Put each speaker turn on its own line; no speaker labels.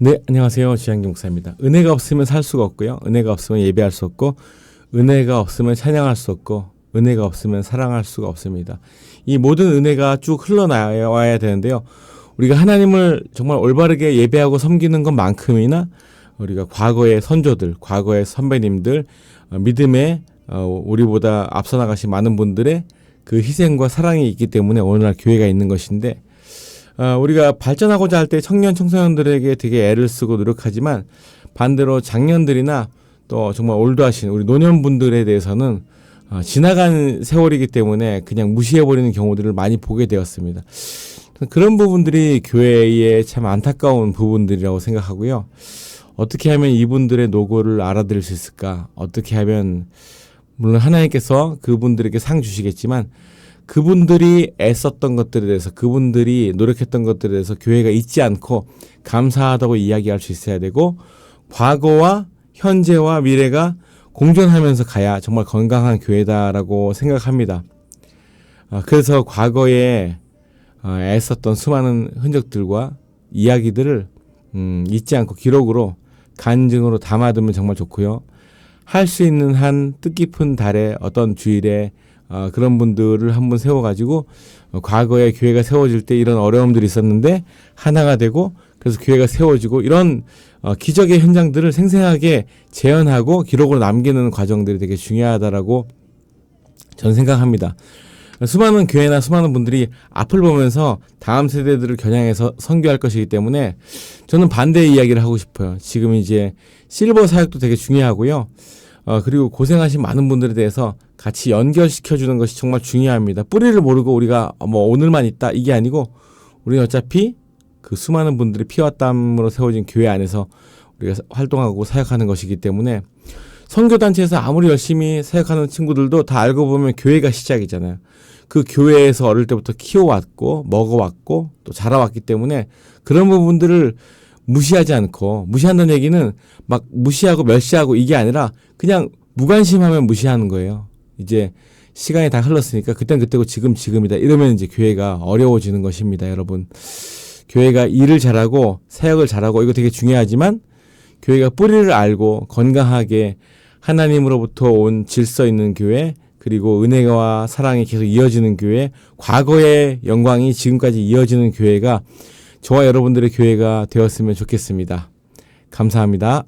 네, 안녕하세요. 지한기 목사입니다. 은혜가 없으면 살 수가 없고요. 은혜가 없으면 예배할 수 없고, 은혜가 없으면 찬양할 수 없고, 은혜가 없으면 사랑할 수가 없습니다. 이 모든 은혜가 쭉 흘러나와야 되는데요. 우리가 하나님을 정말 올바르게 예배하고 섬기는 것만큼이나 우리가 과거의 선조들, 과거의 선배님들, 어, 믿음에 어, 우리보다 앞서 나가신 많은 분들의 그 희생과 사랑이 있기 때문에 오늘날 교회가 있는 것인데 어, 우리가 발전하고자 할 때 청년 청소년들에게 되게 애를 쓰고 노력하지만 반대로 장년들이나 또 정말 올드하신 우리 노년분들에 대해서는 어, 지나간 세월이기 때문에 그냥 무시해버리는 경우들을 많이 보게 되었습니다. 그런 부분들이 교회에 참 안타까운 부분들이라고 생각하고요. 어떻게 하면 이분들의 노고를 알아들을 수 있을까? 어떻게 하면 물론 하나님께서 그분들에게 상 주시겠지만 그분들이 애썼던 것들에 대해서 그분들이 노력했던 것들에 대해서 교회가 잊지 않고 감사하다고 이야기할 수 있어야 되고 과거와 현재와 미래가 공존하면서 가야 정말 건강한 교회다라고 생각합니다. 아, 그래서 과거에 어, 애썼던 수많은 흔적들과 이야기들을 음, 잊지 않고 기록으로 간증으로 담아두면 정말 좋고요. 할 수 있는 한 뜻깊은 달에 어떤 주일에 어, 그런 분들을 한번 세워가지고 어, 과거에 교회가 세워질 때 이런 어려움들이 있었는데 하나가 되고 그래서 교회가 세워지고 이런 어, 기적의 현장들을 생생하게 재현하고 기록으로 남기는 과정들이 되게 중요하다라고 저는 생각합니다. 수많은 교회나 수많은 분들이 앞을 보면서 다음 세대들을 겨냥해서 선교할 것이기 때문에 저는 반대의 이야기를 하고 싶어요. 지금 이제 실버 사역도 되게 중요하고요. 어, 그리고 고생하신 많은 분들에 대해서 같이 연결시켜 주는 것이 정말 중요합니다. 뿌리를 모르고 우리가 뭐 오늘만 있다 이게 아니고 우리는 어차피 그 수많은 분들이 피와 땀으로 세워진 교회 안에서 우리가 활동하고 사역하는 것이기 때문에 선교단체에서 아무리 열심히 사역하는 친구들도 다 알고 보면 교회가 시작이잖아요. 그 교회에서 어릴 때부터 키워왔고, 먹어왔고, 또 자라왔기 때문에 그런 부분들을 무시하지 않고, 무시한다는 얘기는 막 무시하고 멸시하고 이게 아니라 그냥 무관심하면 무시하는 거예요. 이제 시간이 다 흘렀으니까 그땐 그때고 지금 지금이다. 이러면 이제 교회가 어려워지는 것입니다, 여러분. 교회가 일을 잘하고 사역을 잘하고 이거 되게 중요하지만 교회가 뿌리를 알고 건강하게 하나님으로부터 온 질서 있는 교회 그리고 은혜와 사랑이 계속 이어지는 교회 과거의 영광이 지금까지 이어지는 교회가 저와 여러분들의 교회가 되었으면 좋겠습니다. 감사합니다.